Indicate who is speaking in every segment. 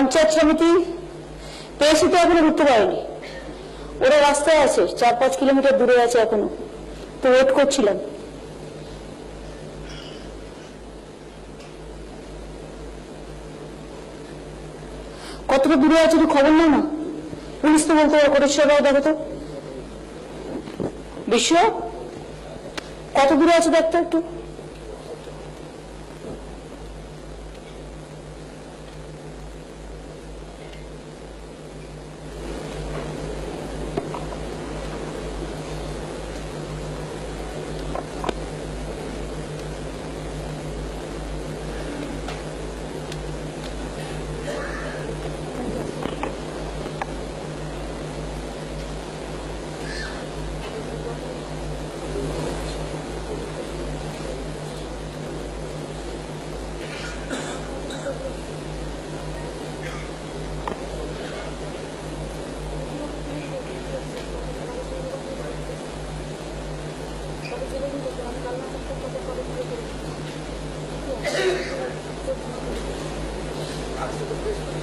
Speaker 1: পঞ্চায়েত সমিতি পেয়েছি তো এখনও ঢুকতে পারেনি। ওরা রাস্তায় আছে, চার পাঁচ কিলোমিটার দূরে আছে এখনও। তো ওয়েট করছিলাম। কতটা দূরে আছে একটু খবর নাও না। পুলিশ তো বলতে পারে রাও দেখো তো। বিশ্ব কত দূরে আছে দেখতো একটু।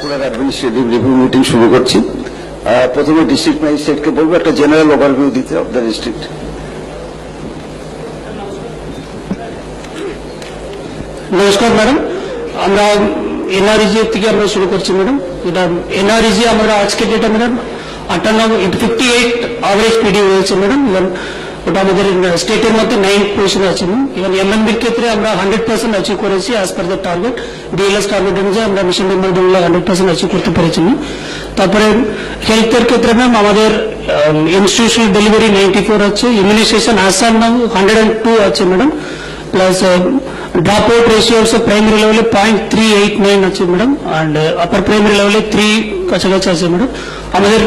Speaker 2: বাঁকুড়ার অ্যাডমিনিস্ট্রেটিভ রিভিউ মিটিং শুরু করছি। প্রথমে ডিস্ট্রিক্ট ম্যাজিস্ট্রেটকে বলব, একটা জেনারেল ওভারভিউ দিতে অফ দ্য ডিস্ট্রিক্ট
Speaker 3: নমস্কার ম্যাডাম আমরা এনআরইজি থেকে আমরা শুরু করছি ম্যাডাম এটা এনআরইজি আমরা আজকে যেটা ম্যাডাম আটান্ন ফিফটি এইট আভারেজ পিডি হয়েছে ম্যাডাম ওটা স্টেটের মধ্যে নাইন পজিশনে আছেন ইভেন এমএনবির ক্ষেত্রে আমরা হান্ড্রেড পার্সেন্ট অ্যাচিভ করেছি as per the target DLS target অনুযায়ী আমরা mission Nirmal hundred percent achieve করতে পেরেছি তারপরে হেলথের ক্ষেত্রে ম্যাম আমাদের ইনস্টিটিউশনাল ডেলিভারি নাইনটি ফোর আছে immunisation Assam ma'am hundred and two আছে madam plus drop out ratios primary level point three eight nine వచ్చింది madam and upper primary level three కచ్చగచ్చ వచ్చింది మేడం আমাদের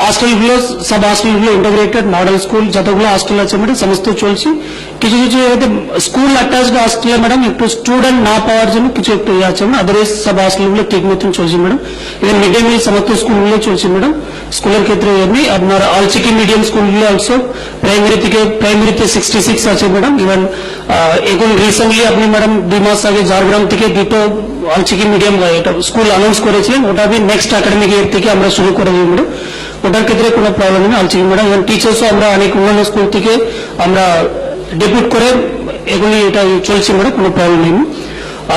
Speaker 3: হস্টেলগুলো সব হস্টেলগুলো ইন্টিগ্রেটেড মডেল স্কুল যতগুলো hostel আছে ম্যাডাম সমস্ত চলছে কিছু কিছু জায়গাতে স্কুল অ্যাটাচড হস্টেলে ম্যাডাম একটু স্টুডেন্ট না পাওয়ার জন্য কিছু একটু ইয়ে আছে ম্যাডাম আদারওয়াইজ সব হস্টেলগুলো ঠিক মতন চলছে madam even mid day meal সমস্ত স্কুলগুলো চলছে ম্যাডাম স্কুলের ক্ষেত্রে এমনি আপনার অলচিকি মিডিয়াম স্কুলগুলো অলসো প্রাইমারি থেকে প্রাইমারিতে সিক্সটি সিক্স আছে ম্যাডাম ইভেন এখন রিসেন্টলি আপনি ম্যাডাম দুই মাস আগে ঝাড়গ্রাম থেকে দুটো অলচিকি মিডিয়াম এটা স্কুল অ্যানাউন্স করেছিলেন ওটা আমি নেক্সট একাডেমিক ইয়ার থেকে আমরা শুরু করে দিই ম্যাডাম ওটার ক্ষেত্রে কোনো প্রবলেম নেই অলচিকি ম্যাডাম এবং টিচার্সও আমরা অনেক অন্যান্য স্কুল থেকে আমরা ডেপুট করে এগুলি এটা চলছে ম্যাডাম কোনো প্রবলেম নেই।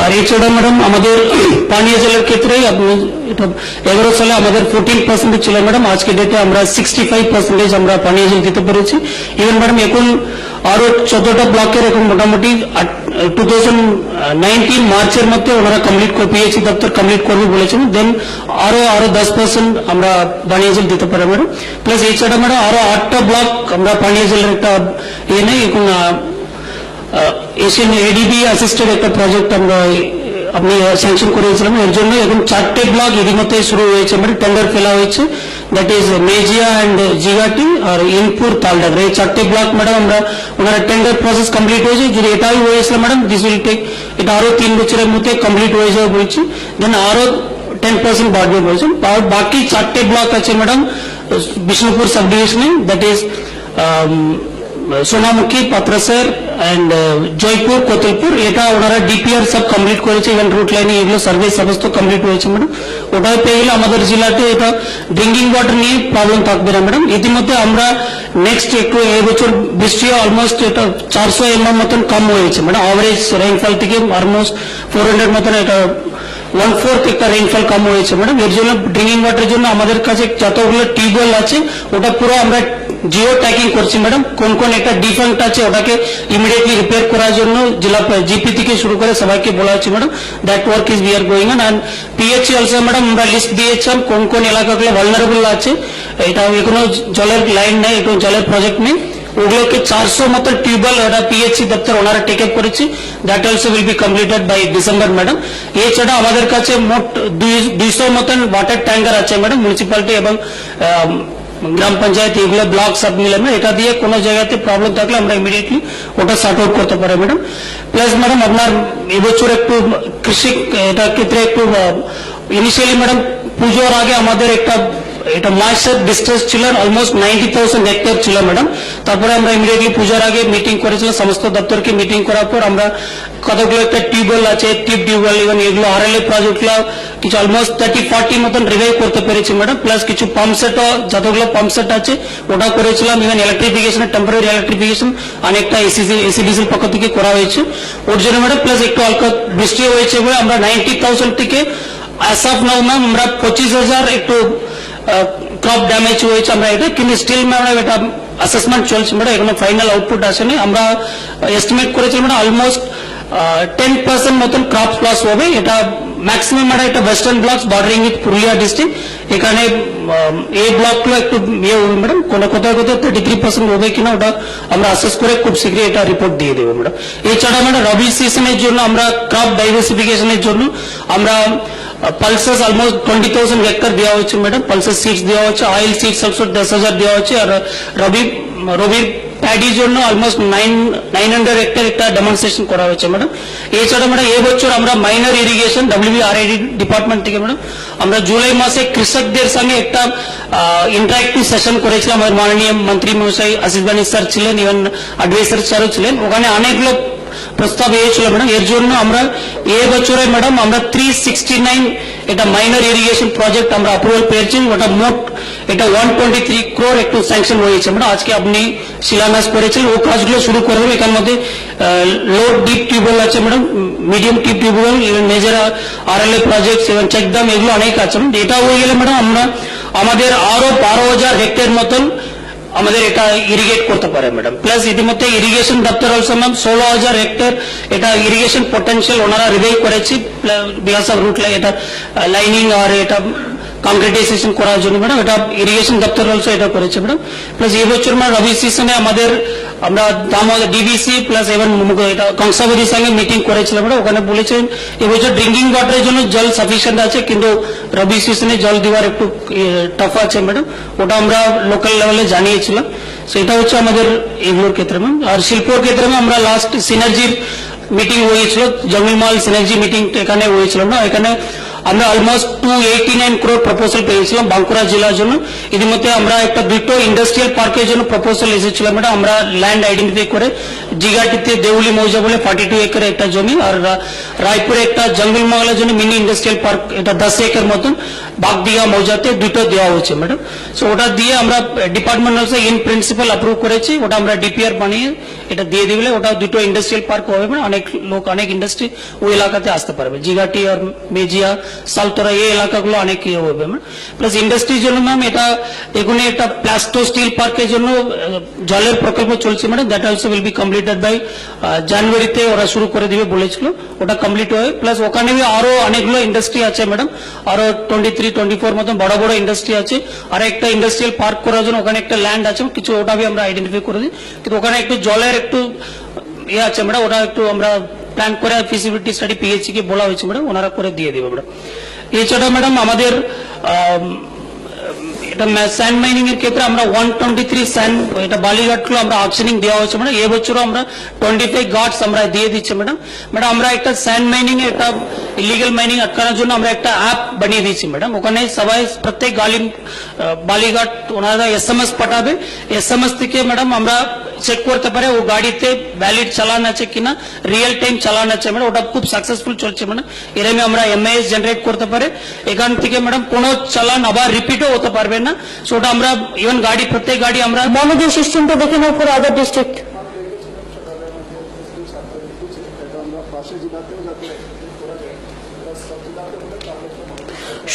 Speaker 3: আর এছাড়া ম্যাডাম আমাদের পানীয় জলের ক্ষেত্রে আপনি এটা এগারো সালে আমাদের ফোরটিন পার্সেন্টেজ ছিল ম্যাডাম আজকে ডেটে আমরা সিক্সটি ফাইভ পার্সেন্টেজ আমরা পানীয় জল দিতে পেরেছি। ইভেন ম্যাডাম এখন আরও চোদ্দটা ব্লকের এখন মোটামুটি টু থাউজেন্ড নাইনটিন মার্চের মধ্যে ওনারা কমপ্লিট পিএইচি দপ্তর কমপ্লিট করবে বলেছেন দেন আরও আরও দশ পার্সেন্ট আমরা পানীয় জল দিতে পারি ম্যাডাম প্লাস এছাড়া ম্যাডাম আরও আটটা ব্লক আমরা পানীয় জলের একটা ইয়ে নেই এখন আহ, এশিয়ান এডিবি অ্যাসিস্টেড একটা প্রজেক্ট আমরা আপনি স্যাংশন করেছিলাম এর জন্য এখন চারটে ব্লক ইতিমধ্যে শুরু হয়েছে মানে টেন্ডার ফেলা হয়েছে that is Mejia and Jigati আর ইনপুর তালডাগরা এই চারটে ব্লক ম্যাডাম আমরা ওনারা টেন্ডার প্রসেস কমপ্লিট হয়েছে যদি এটাই হয়েছিল ম্যাডাম দিস উইল টেক এটা আরও তিন বছরের মধ্যে কমপ্লিট হয়ে যাবে বলছি দেন আরও টেন পার্সেন্ট বাড়বে বলছেন আর বাকি চারটে ব্লক আছে ম্যাডাম বিষ্ণুপুর সাব ডিভিশনে that is Sonamukhi Patrasayer and Joypur Kotulpur এটা ওনারা ডিপিআর সব কমপ্লিট করেছে ইভেন রুট লাইন এগুলো সার্ভে সমস্ত কমপ্লিট হয়েছে ম্যাডাম ওটা পেয়ে গেলে আমাদের জেলাতে এটা ড্রিঙ্কিং ওয়াটার নিয়ে প্রবলেম থাকবে না ম্যাডাম ইতিমধ্যে আমরা নেক্সট একটু এবছর বৃষ্টি অলমোস্ট এটা চারশো এমএম মতন কম হয়েছে মানে অ্যাভারেজ রেইনফল থেকে অলমোস্ট ফোর হান্ড্রেড মতন এটা ওয়ান ফোর্থ একটা রেইনফল কম হয়েছে ম্যাডাম এর জন্য ড্রিঙ্কিং ওয়াটারের জন্য আমাদের কাছে যতগুলো টিউবওয়েল আছে, ওটা পুরো আমরা জিও ট্যাকিং করছি ম্যাডাম কোন কোন একটা ডিফাল্ট আছে, ওটাকে ইমিডিয়েটলি রিপেয়ার করার জন্য জেলা জিপি থেকে শুরু করে সবাইকে বলা হচ্ছে madam that work is we going on and PHC also madam আমরা লিস্ট দিয়েছিলাম কোন কোন এলাকাগুলো ভালনারেবল আছে। এটা এখনও জলের লাইন নেই, এখনও জলের প্রজেক্ট নেই। ওগুলোকে চারশো মতো টিউবওয়েল ওরা পিএইচসি দপ্তর ওনারা টেক আপ করেছি। That also will be completed by December madam এছাড়া আমাদের কাছে মোট দুইশো মতন ওয়াটার ট্যাঙ্কার আছে ম্যাডাম মিউনিসিপ্যালিটি এবং গ্রাম পঞ্চায়েত এগুলো ব্লক সব মিলে এটা দিয়ে কোনো জায়গাতে প্রবলেম থাকলে আমরা ইমিডিয়েটলি ওটা সর্ট আউট করতে পারি ম্যাডাম প্লাস ম্যাডাম আপনার এবছর একটু কৃষি, এটা ক্ষেত্রে একটু ইনিশিয়ালি ম্যাডাম পুজোর আগে আমাদের একটা, এটা মাসের ডিস্টেন্স ছিল অলমোস্ট নাইনটি থাউজেন্ড হেক্টর ছিল ম্যাডাম তারপরে আমরা ইমিডিয়েটলি পূজার আগে মিটিং করেছিলাম, সমস্ত দপ্তরকে মিটিং করার পর আমরা কতগুলো একটা টিউবওয়েল আছে টিপ টিউবওয়েল ইভেন এগুলো আরএলএ প্রজেক্টগুলো কিছু অলমোস্ট থার্টি ফর্টি মতন রিভাইভ করতে পেরেছি ম্যাডাম প্লাস কিছু পাম্প সেটও যতগুলো পাম্প সেট আছে, ওটা করেছিলাম ইভেন ইলেকট্রিফিকেশন টেম্পোরারি ইলেকট্রিফিকেশন অনেকটা এসিসি এসিডিসির পক্ষ থেকে করা হয়েছে। ওর জন্য ম্যাডাম প্লাস একটু হালকা বৃষ্টি হয়েছে বলে আমরা নাইনটি থাউজেন্ড থেকে আসাফ নাও ম্যাম আমরা পঁচিশ হাজার একটু ক্রপ ড্যামেজ হয়েছে আমরা এটা, কিন্তু স্টিল ম্যাডাম এটা অ্যাসেসমেন্ট চলছে ম্যাডাম এখনও ফাইনাল আউটপুট আসেনি। আমরা এস্টিমেট করেছিলাম ম্যাডাম অলমোস্ট টেন পার্সেন্ট মতন ক্রপ লস হবে, এটা ম্যাক্সিমাম এটা western blocks bordering with Purulia district এখানে এই ব্লকগুলো একটু ইয়ে হবে ম্যাডাম কোনো কোথাও কোথাও থার্টি থ্রি পার্সেন্ট হবে কিনা ওটা আমরা অ্যাসেস করে খুব শীঘ্রই এটা রিপোর্ট দিয়ে দেবো ম্যাডাম এছাড়া ম্যাডাম রবি সিজনের জন্য আমরা ক্রপ ডাইভার্সিফিকেশনের জন্য আমরা pulses almost twenty thousand hectare দেওয়া হচ্ছে ম্যাডাম পালসেস সিডস দেওয়া হচ্ছে অয়েল সিডস অলসো দশ হাজার দেওয়া হচ্ছে আর রবি রবির প্যাডির জন্য অলমোস্ট নাইন নাইন হান্ড্রেড একটা ডেমনস্ট্রেশন করা হয়েছে ম্যাডাম এছাড়া ম্যাডাম এবছর আমরা মাইনর ইরিগেশন ডব্লিউবিআরআইডি ডিপার্টমেন্ট থেকে ম্যাডাম আমরা জুলাই মাসে কৃষকদের সঙ্গে একটা ইন্টারাক্টিভ সেশন করেছিলাম। আমাদের মাননীয় মন্ত্রী মহাশয় আশিস বাণী স্যার ছিলেন ইভেন অ্যাডভাইসার স্যারও ছিলেন। ওখানে অনেকগুলো প্রস্তাব এসেছিল ম্যাডাম এর জন্য আমরা এ বছরে ম্যাডাম আমরা থ্রি সিক্সটি নাইন এটা মাইনর ইরিগেশন প্রজেক্ট আমরা অ্যাপ্রুভাল পেয়েছি। ওটা মোট এটা ওয়ান টোয়েন্টি থ্রি ক্রোর একটু স্যাংশন হয়েছে। ম্যাডাম আজকে আপনি শিলান্যাস করেছেন, ও কাজগুলো শুরু করে দেবো। এখান মধ্যে লো ডিপ টিউবওয়েল আছে madam medium deep tube well major RLA project এবং চেকডাম এগুলো অনেক আছে। এটা হয়ে গেলে ম্যাডাম আমরা আমাদের আরও বারো হাজার হেক্টর মতন আমাদের এটা ইরিগেট করতে পারে ম্যাডাম প্লাস ইতিমধ্যে ইরিগেশন দপ্তর অলসো ম্যাম ষোলো হাজার হেক্টর এটা ইরিগেশন পটেনশিয়াল ওনারা রিভাইভ করেছে। বিকাশ অফ রুট এটা লাইনিং আর এটা কংক্রিটাইজেশন করার জন্য ম্যাডাম এটা ইরিগেশন দপ্তর অলসো এটা করেছে ম্যাডাম প্লাস এই বছর ম্যাডাম রবি সিজনে আমাদের, আমরা দামোদর ডিবিসি প্লাস এবং এটা কংসাবতীর সঙ্গে মিটিং করেছিলাম ম্যাডাম ওখানে বলেছেন এবছর ড্রিঙ্কিং ওয়াটারের জন্য জল সাফিসিয়েন্ট আছে, কিন্তু রবি সিজনে জল দেওয়ার একটু টাফ আছে ম্যাডাম ওটা আমরা লোকাল লেভেলে জানিয়েছিলাম। সেটা হচ্ছে আমাদের এগুলোর ক্ষেত্রে ম্যাম আর শিল্পর ক্ষেত্রে আমরা লাস্ট সিনার্জির মিটিং হয়েছিল জমিমাল সিনার্জি মিটিং এখানে হয়েছিল না। এখানে আমরা almost two eighty nine crore proposal পেয়েছিলাম বাঁকুড়া জেলার জন্য। ইতিমধ্যে আমরা একটা দুটো ইন্ডাস্ট্রিয়াল পার্কের জন্য প্রপোজাল এসেছিল ম্যাডাম আমরা ল্যান্ড আইডেন্টিফাই করে জিগাটিতে দেউলি মৌজা বলে ফর্টি টু একর একটা জমি আর রায়পুরে একটা জঙ্গল মহলের জন্য মিনি ইন্ডাস্ট্রিয়াল পার্ক এটা দশ একর মতন বাগদিঘা মৌজাতে দুটো দেওয়া হচ্ছে ম্যাডাম সো ওটা দিয়ে আমরা ডিপার্টমেন্ট ইন প্রিন্সিপাল অ্যাপ্রুভ করেছি। ওটা আমরা ডিপিআর বানিয়ে এটা দিয়ে দিলে ওটা দুটো ইন্ডাস্ট্রিয়াল পার্ক হবে অনেক লোক, অনেক ইন্ডাস্ট্রি ওই এলাকাতে আসতে পারবে। জিগাটি আর মেজিয়া সালতরা এই এলাকাগুলো অনেক ইয়ে হবে প্লাস ইন্ডাস্ট্রির জন্য, ম্যাম, এটা এখানে একটা প্লাস্টো স্টিল পার্কের জন্য জলের প্রকল্প চলছে madam that also will be completed by জানুয়ারিতে ওরা শুরু করে দিবে বলেছিল। ওটা কমপ্লিট হবে প্লাস ওখানে আরও অনেকগুলো ইন্ডাস্ট্রি আছে, ম্যাডাম। আরও টোয়েন্টি থ্রি টোয়েন্টি ফোর মতন বড় বড় ইন্ডাস্ট্রি আছে। আর একটা ইন্ডাস্ট্রিয়াল পার্ক করার জন্য ওখানে একটা ল্যান্ড আছে কিছু ওটা আমরা আইডেন্টিফাই করে দিই। কিন্তু ওখানে একটু জলের একটু ইয়ে আছে, ম্যাডাম, ওটা একটু আমরা প্ল্যান করে ফিজিবিলিটি স্টাডি পিএইচসি কে বলা হয়েছে ম্যাডাম ওনারা করে দিয়ে দেবে ম্যাডাম এছাড়া ম্যাডাম আমাদের আম, এটা স্যান্ড মাইনিং এর ক্ষেত্রে আমরা ওয়ান টোয়েন্টি থ্রি স্যান্ড এটা বালিঘাটগুলো আমরা অপশনিং দেওয়া হয়েছে ম্যাডাম এবছরও আমরা টোয়েন্টি ফাইভ গার্ডস আমরা দিয়ে দিচ্ছি ম্যাডাম ম্যাডাম আমরা একটা স্যান্ড মাইনিং একটা ইলিগাল মাইনিং আটকানোর জন্য আমরা একটা অ্যাপ বানিয়ে দিচ্ছি ম্যাডাম ওখানে সবাই প্রত্যেক গালি বালিঘাট ওনারা এস এম এস পাঠাবে। এস এম এস থেকে ম্যাডাম আমরা চেক করতে পারে ও গাড়িতে ভ্যালিড চালান আছে কিনা রিয়েল টাইম চালান আছে ম্যাডাম ওটা খুব সাকসেসফুল চলছে ম্যাডাম এরমে আমরা এমআইএস জেনারেট করতে পারে। এখান থেকে ম্যাডাম কোনো চালান আবার রিপিটও হতে পারবে না। সো ওটা আমরা ইভেন গাড়ি, প্রত্যেক গাড়ি আমরা
Speaker 1: মনোযোগ সিস্টেমটা দেখে নাও ফর আদার ডিস্ট্রিক্ট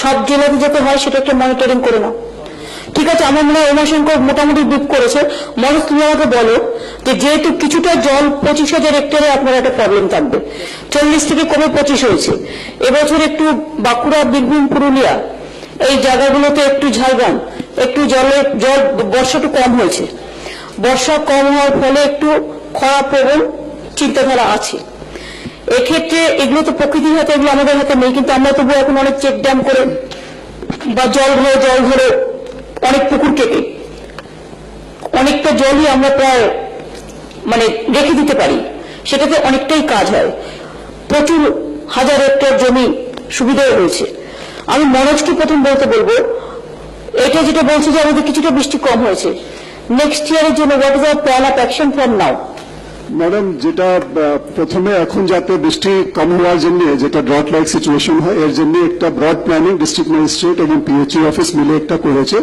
Speaker 1: সব জেলাতে যাতে হয় সেটা একটা মনিটরিং করে নাও। ঠিক আছে, আমার মনে হয় উমাশঙ্কর মোটামুটি বুক করেছে। মনোজ, তুমি আমাকে বলো যে যেহেতু কিছুটা জল পঁচিশ হাজার হেক্টরে আপনার একটা প্রবলেম থাকবে। চল্লিশ থেকে কমে পঁচিশ হয়েছে। এবছর একটু বাঁকুড়া, বীরভূম, পুরুলিয়া এই জায়গাগুলোতে একটু ঝাড়গ্রাম, একটু জলে, জল বর্ষাটা কম হয়েছে। বর্ষা কম হওয়ার ফলে একটু খরা প্রবণ চিন্তাধারা আছে। এক্ষেত্রে এগুলো তো প্রকৃতির হাতে, এগুলো আমাদের হাতে নেই, কিন্তু আমরা তবু এখন অনেক চেক ড্যাম করে বা জল ভরে, জল ধরে অনেক পুকুর কেটে, অনেকটা জলই আমরা প্রায় মানে রেখে দিতে পারি। সেটাতে অনেকটাই কাজ হয়। প্রচুর হাজার হেক্টর জমি সুবিধা রয়েছে। আমি মনোজকে প্রথম বলতে বলব, এটা যেটা বলছে যে আমাদের কিছুটা বৃষ্টি কম হয়েছে। নেক্সট ইয়ারের জন্য what is our plan action from now
Speaker 4: madam যেটা প্রথমে এখন যাতে বৃষ্টি কম হওয়ার জন্য যেটা ড্রট লাইক সিচুয়েশন হয় এর জন্য একটা ব্রড প্ল্যানিং ডিস্ট্রিক্ট ম্যাজিস্ট্রেট এবং পিএইচই অফিস মিলে একটা করেছে।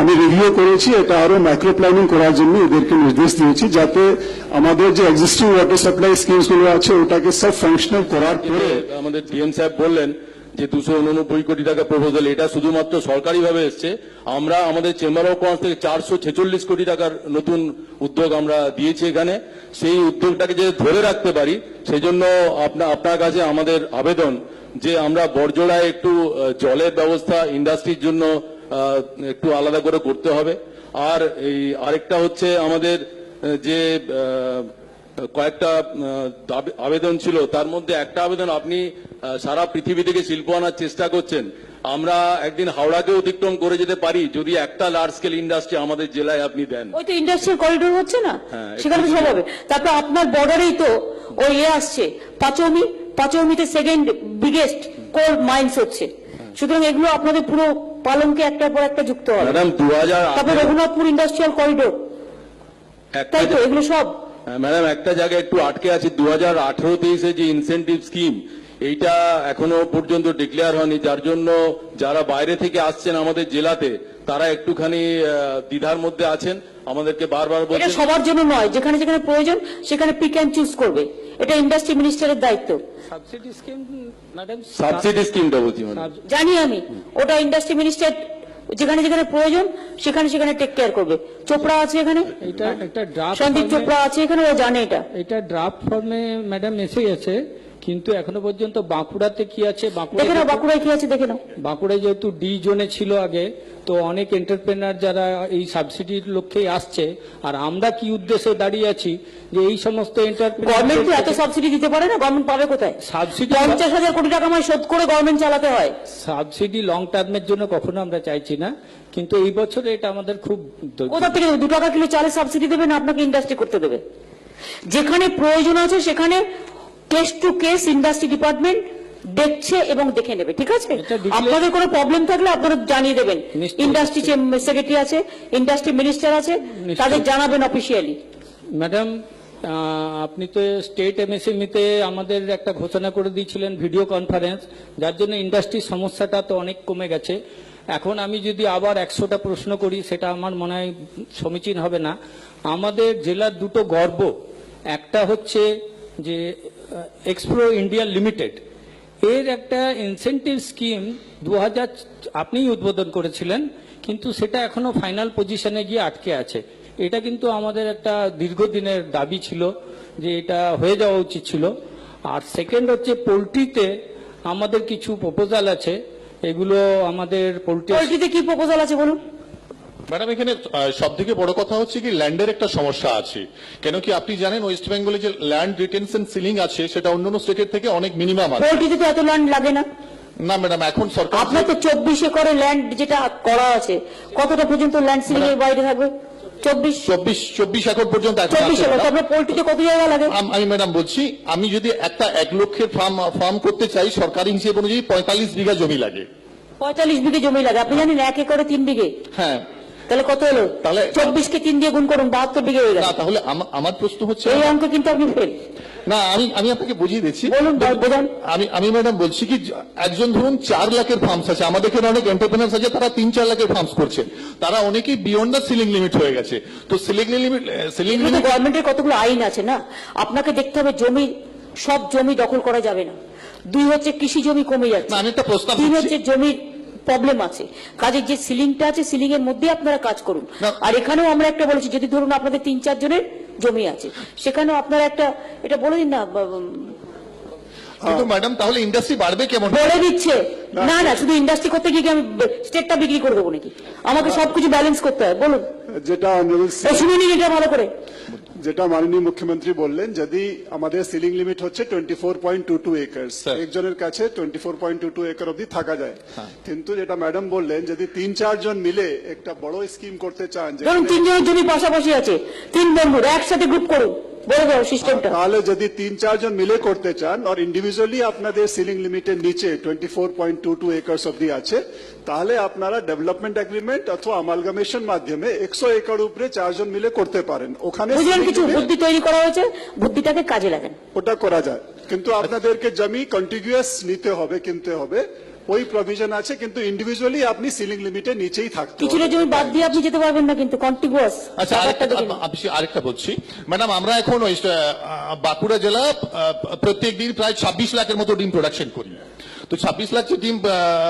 Speaker 4: আমি রিভিউ করেছি এটা আরও মাইক্রো প্ল্যানিং করার জন্য এদেরকে নির্দেশ দিয়েছি যাতে আমাদের যে এক্সিস্টিং ওয়াটার সাপ্লাই স্কিমসগুলো আছে ওটাকে সব ফাংশনাল করার পরে
Speaker 5: আমাদের ডিএম সাহেব বললেন যে দুশো উননব্বই কোটি টাকা প্রপোজাল এটা শুধুমাত্র সরকারিভাবে এসছে। আমরা আমাদের চেম্বার অফ কমার্স থেকে চারশো ছেচল্লিশ কোটি টাকার নতুন উদ্যোগ আমরা দিয়েছি এখানে। সেই উদ্যোগটাকে যে ধরে রাখতে পারি সেই জন্য আপনা- আপনার কাছে আমাদের আবেদন যে আমরা বর্জড়ায় একটু জলের ব্যবস্থা ইন্ডাস্ট্রির জন্য একটু আলাদা করে করতে হবে। আর এই আরেকটা হচ্ছে আমাদের যে কয়েকটা আবেদন ছিল। তার মধ্যে একটা আবেদন আপনি সারা পৃথিবী থেকে শিল্প আনার চেষ্টা করছেন। আমরা একদিন হাওড়াকে অতিক্রম করে যেতে পারি যদি একটা লার্জ স্কেল ইন্ডাস্ট্রি আমাদের জেলায় আপনি দেন।
Speaker 1: ওই তো ইন্ডাস্ট্রিয়াল করিডোর হচ্ছে না?
Speaker 5: হ্যাঁ,
Speaker 1: সেখানে সব হবে তারপর আপনার বর্ডারেই তো ওই ইয়ে আসছে। পাঁচমি পাঁচমিতে সেকেন্ড বিগেস্ট কোল মাইন্স হচ্ছে। সুতরাং এগুলো আপনাদের পুরো পালংকে একটার পর একটা যুক্ত হবে।
Speaker 5: ম্যাডাম দু হাজার
Speaker 1: তারপর রঘুনাথপুর ইন্ডাস্ট্রিয়াল করিডোর তাই তো এগুলো সব
Speaker 5: ম্যাডাম একটা জায়গায় একটু আটকে আছে। দু হাজার আঠারো তেইশে যে ইনসেন্টিভ স্কিম এইটা এখনও পর্যন্ত ডিক্লেয়ার হয়নি। যার জন্য যারা বাইরে থেকে আসছেন আমাদের জেলাতে তারা একটুখানি আহ, দ্বিধার মধ্যে আছেন। আমাদেরকে বারবার
Speaker 1: এটা
Speaker 5: বলছেন
Speaker 1: সবার জন্য নয়। যেখানে যেখানে প্রয়োজন সেখানে পিক অ্যান্ড চুজ করবে। এটা ইন্ডাস্ট্রি মিনিস্টারের দায়িত্ব।
Speaker 6: সাবসিডি স্কিম ম্যাডাম
Speaker 5: সাবসিডি স্কিমটা বলছি
Speaker 1: জানি আমি। ওটা ইন্ডাস্ট্রি মিনিস্টার যেখানে যেখানে প্রয়োজন সেখানে সেখানে টেক কেয়ার করবে। চোপড়া আছে এখানে?
Speaker 6: এটা একটা ড্রাফট
Speaker 1: সন্দীপ চোপড়া আছে এখানে ও জানে এটা।
Speaker 6: এটা ড্রাফট ফর্মে ম্যাডাম এসে গেছে। কিন্তু এখনও পর্যন্ত বাঁকুড়াতে কি আছে?
Speaker 1: দেখে নাও বাঁকুড়ায় কি আছে দেখে নাও।
Speaker 6: বাঁকুড়ায় যেহেতু ডি জোনে ছিল আগে তো অনেক এন্টারপ্রেনার যারা এই সাবসিডির লক্ষ্যে আসছে আর আমরা কি উদ্দেশ্যে দাঁড়িয়ে আছি যে এই সমস্ত
Speaker 1: গভর্নমেন্ট এত সাবসিডি দিতে পারে না? গভর্নমেন্ট পাবে কোথায়?
Speaker 6: সাবসিডি
Speaker 1: পঞ্চাশ হাজার কোটি টাকা শোধ করে গভর্নমেন্ট চালাতে হয়।
Speaker 6: সাবসিডি লং টার্মের জন্য কখনো আমরা চাইছি না কিন্তু এই বছরে এটা আমাদের খুব
Speaker 1: কোথা থেকে দু টাকা কিলো চালের সাবসিডি দেবে না আপনাকে ইন্ডাস্ট্রি করতে দেবে? যেখানে প্রয়োজন আছে সেখানে case to case industry department দেখছে এবং দেখে নেবে ঠিক আছে? আপনাদের কোনো প্রবলেম থাকলে আপনারা জানিয়ে দেবেন। ইন্ডাস্ট্রি সেক্রেটারি আছে ইন্ডাস্ট্রি মিনিস্টার আছে তাদের জানাবেন অফিসিয়ালি
Speaker 6: ম্যাডাম আপনি তো স্টেট এমএসএমইতে আমাদের একটা ঘোষণা করে দিয়েছিলেন ভিডিও কনফারেন্স যার জন্য ইন্ডাস্ট্রির সমস্যাটা তো অনেক কমে গেছে। এখন আমি যদি আবার একশোটা প্রশ্ন করি সেটা আমার মনে হয় সমীচীন হবে না। আমাদের জেলার দুটো গর্ব। একটা হচ্ছে যে এক্সপ্রো ইন্ডিয়া লিমিটেড এর একটা ইনসেন্টিভ স্কিম দু হাজার আপনিই উদ্বোধন করেছিলেন, কিন্তু সেটা এখনও ফাইনাল পজিশনে গিয়ে আটকে আছে। এটা কিন্তু আমাদের একটা দীর্ঘদিনের দাবি ছিল যে এটা হয়ে যাওয়া উচিত ছিল। আর সেকেন্ড হচ্ছে পোলট্রিতে আমাদের কিছু প্রপোজাল আছে, এগুলো আমাদের পোলট্রি
Speaker 1: পোলট্রিতে কি প্রপোজাল আছে বলুন?
Speaker 7: ম্যাডাম এখানে সব থেকে বড় কথা হচ্ছে কি ল্যান্ডের একটা সমস্যা আছে। কেন কি আপনি জানেন ওয়েস্ট বেঙ্গলে যে ল্যান্ড রিটেনশন সিলিং আছে সেটা অন্যান্য স্টেটের থেকে অনেক মিনিমাম আছে।
Speaker 1: পোলট্রিতে তো এত ল্যান্ড লাগে না।
Speaker 7: না ম্যাডাম এখন সরকার
Speaker 1: আপনার তো চব্বিশ একরে ল্যান্ড যেটা করা আছে কতটা পর্যন্ত ল্যান্ড সিলিং এর বাইরে থাকবে? চব্বিশ?
Speaker 7: একর পর্যন্ত
Speaker 1: কত জায়গা লাগে?
Speaker 7: আমি ম্যাডাম বলছি আমি যদি একটা এক লক্ষের ফার্ম ফার্ম করতে চাই সরকারি হিসেব অনুযায়ী পঁয়তাল্লিশ বিঘা জমি লাগে।
Speaker 1: পঁয়তাল্লিশ বিঘে জমি লাগে। আপনি জানেন এক একরে তিন বিঘে।
Speaker 7: হ্যাঁ।
Speaker 1: তাহলে কত হলো?
Speaker 7: তাহলে-
Speaker 1: চব্বিশকে তিন দিয়ে গুণ করুন বাহাত্তর বিঘে হয়ে গেল
Speaker 7: তাহলে আমা- আমার প্রশ্ন হচ্ছে
Speaker 1: এই অঙ্ক কিন্তু আপনি ফেল
Speaker 7: না আমি আমি আপনাকে বুঝিয়ে দিচ্ছি।
Speaker 1: বলুন, বল-
Speaker 7: আমি আমি ম্যাডাম বলছি কি একজন ধরুন চার লাখের ফার্মস আছে। আমাদের এখানে অনেক এন্টারপ্রেনার্স আছে তারা তিন চার লাখের ফার্মস করছেন তারা অনেকেই বিয়ন্ড দ্য সিলিং লিমিট হয়ে গেছে। তো সিলিং লিমিট সিলিং লিমিট
Speaker 1: গভর্নমেন্টের কতগুলো আইন আছে না? আপনাকে দেখতে হবে জমি সব জমি দখল করা যাবে না। দুই হচ্ছে কৃষি জমি কমে যাচ্ছে।
Speaker 7: আমি একটা প্রস্তাব
Speaker 1: তিন। হচ্ছে জমির প্রবলেম আছে। কাজের যে সিলিংটা আছে সিলিং এর মধ্যে আপনারা কাজ করুন। আর এখানেও আমরা একটা বলেছি যদি ধরুন আপনাদের তিন চার জনের জমি আছে সেখানেও আপনারা একটা এটা বলে দিন না
Speaker 7: কিন্তু ম্যাডাম তাহলে ইন্ডাস্ট্রি বাড়বে কেমন?
Speaker 1: বলে দিচ্ছে। না। না শুধু ইন্ডাস্ট্রি করতে গিয়ে আমি স্টেটটা বিক্রি করে দেবো নাকি? আমাকে সবকিছু ব্যালেন্স করতে হয় বলুন।
Speaker 4: যেটা
Speaker 1: শুনে নিন এটা ভালো করে।
Speaker 4: যেটা মাননীয় মুখ্যমন্ত্রী বললেন যদি আমাদের সিলিং লিমিট হচ্ছে twenty four point two two acres একজনের কাছে twenty four point two two acre অব্দি থাকা যায়। কিন্তু যেটা ম্যাডাম বললেন যদি তিন চারজন মিলে একটা বড় স্কিম করতে চান
Speaker 1: তিনজনের জমি পাশাপাশি আছে তিন বন্ধুর একসাথে গ্রুপ করুন। বলে দাও সিস্টেমটা।
Speaker 4: তাহলে যদি তিন চারজন মিলে করতে চান আর ইন্ডিভিজুয়ালি আপনাদের সিলিং লিমিটের নিচে twenty four point two two acres অব্দি আছে তাহলে আপনারা ডেভেলপমেন্ট এগ্রিমেন্ট অথবা আমালগামেশন মাধ্যমে একশো একর উপরে চারজন মিলে করতে পারেন। ওখানে
Speaker 1: কিছু? বুদ্ধি তৈরি করা হয়েছে বুদ্ধিটাকে কাজে লাগান।
Speaker 4: ওটা করা যায়। কিন্তু আপনাদেরকে জমি কন্টিনিউয়াস নিতে হবে কিনতে হবে। ওই প্রভিশন আছে কিন্তু ইন্ডিভিজুয়ালি আপনি সিলিং লিমিটের নিচেই থাকতে
Speaker 1: কিছুটা
Speaker 4: হবে।
Speaker 1: জমি বাদ দিয়ে আপনি যেতে পারবেন না কিন্তু কন্টিগুয়াস
Speaker 7: আচ্ছা আরেকটা আমি আরেকটা বলছি। ম্যাডাম আমরা এখন বাঁকুড়া জেলা প্রত্যেক দিন প্রায় ছাব্বিশ লাখের মতো ডিম প্রোডাকশন করি। তো ছাব্বিশ লাখ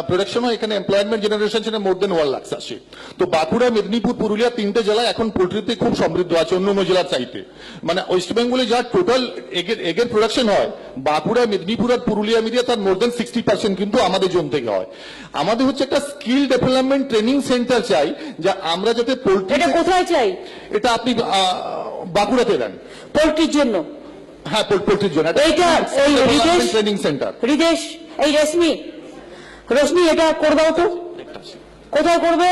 Speaker 7: প্রোডাকশন হয় এখানে এমপ্লয়মেন্ট জেনারেশন সেটা মোর দেন ওয়ান লাখ আসে। তো বাঁকুড়া মেদিনীপুর পুরুলিয়া তিনটে জেলায় এখন পোল্ট্রিতে খুব সমৃদ্ধ আছে অন্য জেলার চাইতে। মানে ওয়েস্ট বেঙ্গলে যা টোটাল এগের এগের প্রোডাকশন হয় বাঁকুড়া মেদিনীপুর আর পুরুলিয়া মিলিয়ে তার মোর দেন সিক্সটি পার্সেন্ট কিন্তু আমাদের জোন থেকে হয়। আমাদের হচ্ছে একটা স্কিল ডেভেলপমেন্ট ট্রেনিং সেন্টার চাই যা আমরা যাতে পোল্ট্রি
Speaker 1: এটা কোথায় চাই?
Speaker 7: এটা আপনি বাঁকুড়াতে দেন।
Speaker 1: পোলট্রির জন্য।
Speaker 7: হ্যাঁ পোল- পোল্ট্রির জন্য।
Speaker 1: এই
Speaker 7: ট্রেনিং সেন্টার
Speaker 1: রিদেশ এই রেশমি রশ্মি এটা করে দাও তো। কোথায় করবে?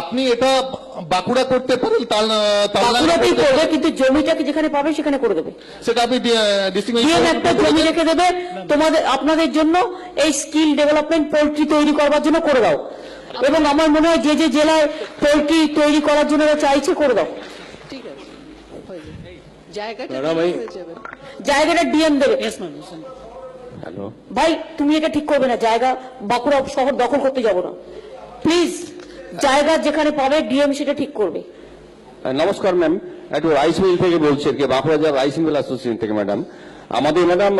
Speaker 7: আপনি এটা বাঁকুড়া করতে পারেন
Speaker 1: বাঁকুড়াতেই করবে। কিন্তু জমিটাকে যেখানে পাবে সেখানে করে দেবে।
Speaker 7: সেটা আপনি ডিস্ট্রিক্ট
Speaker 1: একটা জমি রেখে দেবে। তোমাদের আপনাদের জন্য এই স্কিল ডেভেলপমেন্ট পোল্ট্রি তৈরি করবার জন্য করে দাও। এবং আমার মনে হয় যে যে জেলায় পোল্ট্রি তৈরি করার জন্য চাইছে করে দাও।
Speaker 8: জায়গাটা
Speaker 1: ডিএম দেবে।
Speaker 5: হ্যালো।
Speaker 1: ভাই তুমি এটা ঠিক করবে না। জায়গা বাঁকুড়া শহর দখল করতে যাব না। প্লিজ জায়গা যেখানে পাবে ডিএম সেটা ঠিক করবে।
Speaker 9: নমস্কার ম্যাম একটু রাইস মিল থেকে বলছি আর কি। বাঁকুড়া জেলার রাইস মিল অ্যাসোসিয়েশন থেকে ম্যাডাম আমাদের ম্যাডাম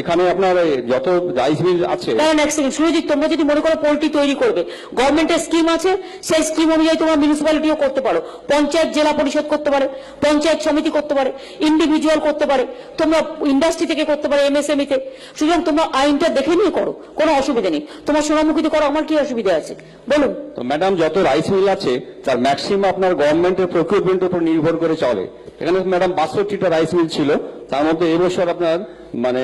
Speaker 9: এখানে আপনার যত রাইস মিল আছে
Speaker 1: কারণ এক সেকেন্ড সুরজিৎ তোমরা যদি মনে করো পোল্ট্রি তৈরি করবে গভর্নমেন্টের স্কিম আছে সেই স্কিম অনুযায়ী তোমরা মিউনিসিপ্যালিটিও করতে পারো। পঞ্চায়েত জেলা পরিষদ করতে পারে পঞ্চায়েত সমিতি করতে পারে ইন্ডিভিজুয়াল করতে পারে তোমরা ইন্ডাস্ট্রি থেকে করতে পারে এমএসএমই তে। সুতরাং তোমরা আইনটা দেখে নিয়ে করো কোনো অসুবিধা নেই। তোমার সোনামুখীতে করো আমার কি অসুবিধা আছে? বলুন।
Speaker 9: তো ম্যাডাম যত রাইস মিল আছে তার ম্যাক্সিমাম আপনার গভর্নমেন্টের প্রকিউরমেন্টের উপর নির্ভর করে চলে। এখানে ম্যাডাম বাষট্টিটা রাইস মিল ছিল। তার মধ্যে এবছর আপনার মানে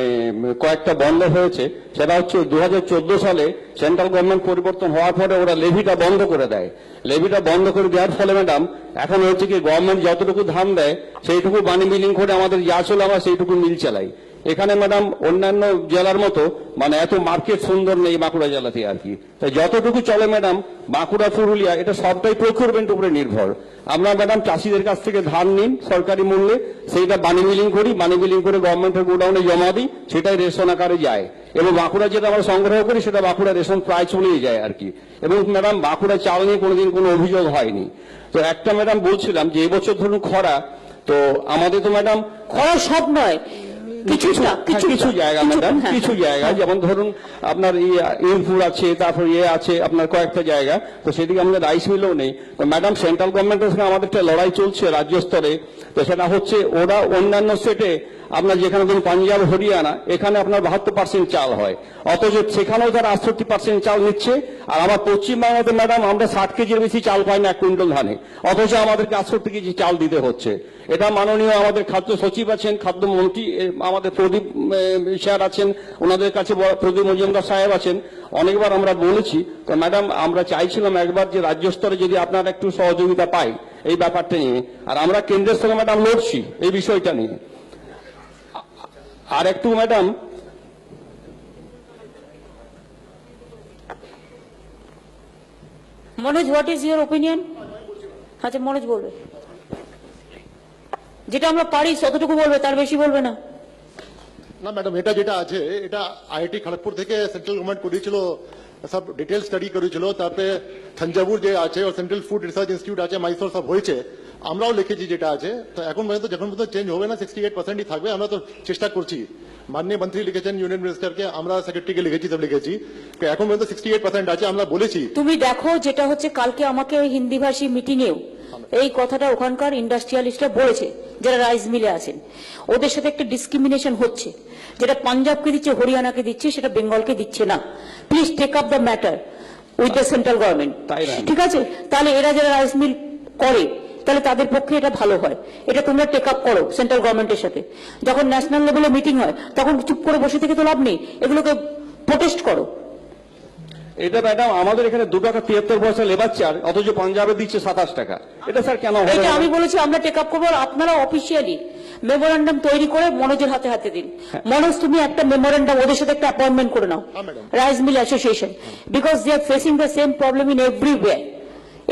Speaker 9: কয়েকটা বন্ধ হয়েছে। সেটা হচ্ছে দু হাজার চোদ্দ সালে সেন্ট্রাল গভর্নমেন্ট পরিবর্তন হওয়ার পরে ওরা লেভিটা বন্ধ করে দেয়। লেভিটা বন্ধ করে দেওয়ার ফলে ম্যাডাম, এখন হচ্ছে কি গভর্নমেন্ট যতটুকু ধান দেয়, সেইটুকু বানি মিলিং করে আমাদের যা ছিল আমরা সেইটুকু মিল চালাই। এখানে ম্যাডাম অন্যান্য জেলার মতো মানে এত মার্কেট সুন্দর নেই বাঁকুড়া জেলাতে আর কি। তাই যতটুকু চলে ম্যাডাম বাঁকুড়া, পুরুলিয়া, এটা সবটাই প্রকিউরমেন্ট উপরে নির্ভর। আমরা ম্যাডাম চাষিদের কাছ থেকে ধান নিন, সরকারি মূল্যে, সেইটা বানি মিলিং করি বানি মিলিং করে গভর্নমেন্টের গোডাউনে জমা দিই, সেটাই রেশন আকারে যায়। এবং বাঁকুড়া যেটা আমরা সংগ্রহ করি, সেটা বাঁকুড়া রেশন প্রায় চলেই যায় আর কি। এবং ম্যাডাম বাঁকুড়া চাল নিয়ে কোনোদিন কোনো অভিযোগ হয়নি। তো একটা ম্যাডাম বলছিলাম যে, এবছর ধরুন খরা, তো আমাদের তো ম্যাডাম
Speaker 1: খরা সব নয় কিছুটা
Speaker 9: কিছু কিছু জায়গা ম্যাডাম
Speaker 1: হ্যাঁ,
Speaker 9: কিছু জায়গা। যেমন ধরুন আপনার ইনপুর আছে তারপর ইয়ে আছে আপনার কয়েকটা জায়গা। তো সেদিকে আমাদের রাইস মিলও নেই। তো ম্যাডাম সেন্ট্রাল গভর্নমেন্টের সঙ্গে আমাদের একটা লড়াই চলছে রাজ্য স্তরে। সেটা হচ্ছে ওরা অন্যান্য স্টেটে আপনার যেখানে ধরুন পাঞ্জাব, হরিয়ানা, এখানে আপনার বাহাত্তর পার্সেন্ট চাল হয়। অথচ সেখানেও তারা আটষট্টি পার্সেন্ট চাল নিচ্ছে। আর আমার পশ্চিমবাংলাতে ম্যাডাম আমরা ষাট কেজির বেশি চাল পাই না এক কুইন্টাল ধানে। অথচ আমাদেরকে আটষট্টি কেজি চাল দিতে হচ্ছে। এটা মাননীয় আমাদের খাদ্য সচিব আছেন খাদ্যমন্ত্রী আমাদের প্রদীপ স্যার আছেন, ওনাদের কাছে প্রদীপ মজুমদার সাহেব আছেন। অনেকবার আমরা বলেছি, তো ম্যাডাম আমরা চাইছিলাম একবার যে রাজ্য স্তরে যদি আপনারা একটু সহযোগিতা পাই এই ব্যাপারটা নিয়ে। আর আমরা কেন্দ্রের সঙ্গে ম্যাডাম লড়ছি এই বিষয়টা নিয়ে। আর একটু madam
Speaker 1: Manoj what is your opinion আচ্ছা মনোজ বলবে। যেটা আমরা পারি ততটুকু বলবে তার বেশি বলবে না।
Speaker 10: না ম্যাডাম এটা যেটা আছে এটা আইআইটি খড়গপুর থেকে সেন্ট্রাল গভর্নমেন্ট করেছিল সব ডিটেল স্টাডি করেছিল তারপরে থাঞ্জাভুর যে আছে ও সেন্ট্রাল ফুড রিসার্চ ইনস্টিটিউট আছে মাইসোর সব হয়েছে আমরাও লিখেছি যেটা আছে তো এখন পর্যন্ত যখন পর্যন্ত চেঞ্জ হবে না সিক্সটি এইট পার্সেন্টই থাকবে আমরা তো চেষ্টা করছি মাননীয় মন্ত্রী লিখেছেন ইউনিয়ন মিনিস্টারকে আমরা সেক্রেটারিকে লিখেছি সব লিখেছি এখন পর্যন্ত সিক্সটি এইট পার্সেন্ট আছে আমরা বলেছি
Speaker 1: তুমি দেখো যেটা হচ্ছে কালকে আমাকে হিন্দিভাষী মিটিংয়েও এই কথাটা ওখানকার ইন্ডাস্ট্রিয়ালিস্টরা বলেছে যারা রাইস মিলে আছেন। ওদের সাথে একটা ডিসক্রিমিনেশন হচ্ছে। যেটা পাঞ্জাবকে দিচ্ছে হরিয়ানাকে দিচ্ছে সেটা বেঙ্গলকে দিচ্ছে না। Please take up the matter with the central government ঠিক আছে? তাহলে এরা যারা রাইস মিল করে তাহলে তাদের পক্ষে এটা ভালো হয়। এটা তোমরা টেক আপ করো সেন্ট্রাল গভর্নমেন্টের সাথে। যখন ন্যাশনাল লেভেলে মিটিং হয় তখন চুপ করে বসে থেকে তো লাভ নেই। এগুলোকে প্রোটেস্ট করো।
Speaker 9: এটা ম্যাডাম আমাদের এখানে দু টাকা তিয়াত্তর পয়সা লেবার চার অথচ পাঞ্জাবে দিচ্ছে সাতাশ টাকা। এটা স্যার কেন হবে?
Speaker 1: এটা আমি বলেছি আমরা টেক আপ করব আপনারা অফিসিয়ালি মেমোরান্ডাম তৈরি করে মনোজের হাতে হাতে দিন। মনোজ তুমি একটা মেমোরান্ডাম ওদের সাথে একটা অ্যাপয়েন্টমেন্ট করে নাও।
Speaker 10: হ্যাঁ,
Speaker 1: rice mill association because they are facing the same problem in everywhere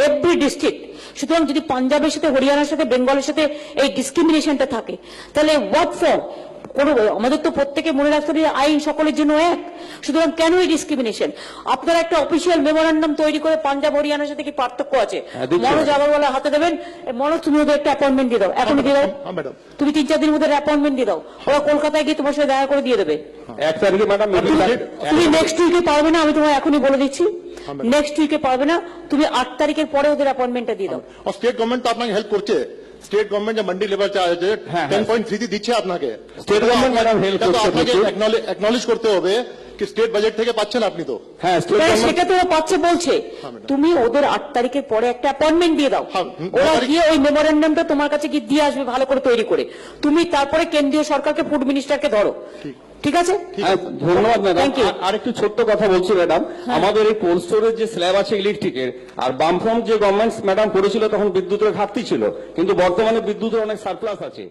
Speaker 1: every district সুতরাং যদি পাঞ্জাবের সাথে হরিয়ানার সাথে বেঙ্গলের সাথে এই ডিসক্রিমিনেশনটা থাকে তাহলে হোয়াট ফর কোনো আমাদের তো প্রত্যেকে মনে রাখতে হবে আইন সকলের জন্য এক। সুতরাং কেন এই ডিসক্রিমিনেশন আপনারা একটা অফিসিয়াল মেমোরান্ডাম তৈরি করে পাঞ্জাব হরিয়ানার সাথে কি পার্থক্য আছে?
Speaker 9: হ্যাঁ।
Speaker 1: মনোজ আগরওয়ালা হাতে দেবেন। মনোজ তুমি ওদের একটা অ্যাপয়েন্টমেন্ট দিয়ে দাও। এখনই দিয়ে দাও।
Speaker 10: হ্যাঁ,
Speaker 1: তুমি তিন চার দিনের মধ্যে অ্যাপয়েন্টমেন্ট দিয়ে দাও। ওরা কলকাতায় গিয়ে তোমার সাথে দেখা করে দিয়ে দেবে।
Speaker 9: এক তারিখে ম্যাডাম
Speaker 1: তুমি নেক্সট উইকে পারবে না আমি তোমায় এখনই বলে দিচ্ছি। নেক্সট উইকে পারবে না তুমি আট তারিখের পরে ওদের অ্যাপয়েন্টমেন্টটা দিয়ে দাও।
Speaker 10: স্টেট গভর্নমেন্ট তো আপনাকে হেল্প করছে। স্টেট গভর্নমেন্ট যে মান্ডি লেবার চার্জ আছে
Speaker 9: হ্যাঁ,
Speaker 10: টেন পয়েন্ট থ্রি দিচ্ছে আপনাকে।
Speaker 9: স্টেট গভর্নমেন্ট
Speaker 10: ম্যাডাম হেল্প
Speaker 9: করছে
Speaker 10: আপনাকে একনলেজ করতে হবে কি স্টেট বাজেট থেকে পাচ্ছেন আপনি তো।
Speaker 9: হ্যাঁ স্টেট
Speaker 1: হ্যাঁ, সেটা তো পাচ্ছে বলছে। তুমি ওদের আট তারিখের পরে একটা অ্যাপয়েন্টমেন্ট দিয়ে দাও।
Speaker 10: হ্যাঁ,
Speaker 1: ওরা গিয়ে ওই মেমোরেন্ডামটা তোমার কাছে গিয়ে দিয়ে আসবে ভালো করে তৈরি করে। তুমি তারপরে কেন্দ্রীয় সরকারকে ফুড মিনিস্টারকে ধরো। ঠিক আছে?
Speaker 9: হ্যাঁ, ধন্যবাদ ম্যাডাম আর- একটু ছোট্ট কথা বলছি ম্যাডাম আমাদের এই কোল্ড স্টোরেজ যে স্ল্যাব আছে ইলেকট্রিকের আর বামফ্রম যে গভর্নমেন্ট ম্যাডাম করেছিল তখন বিদ্যুতের ঘাটতি ছিল। কিন্তু বর্তমানে বিদ্যুতের অনেক সারপ্লাস আছে।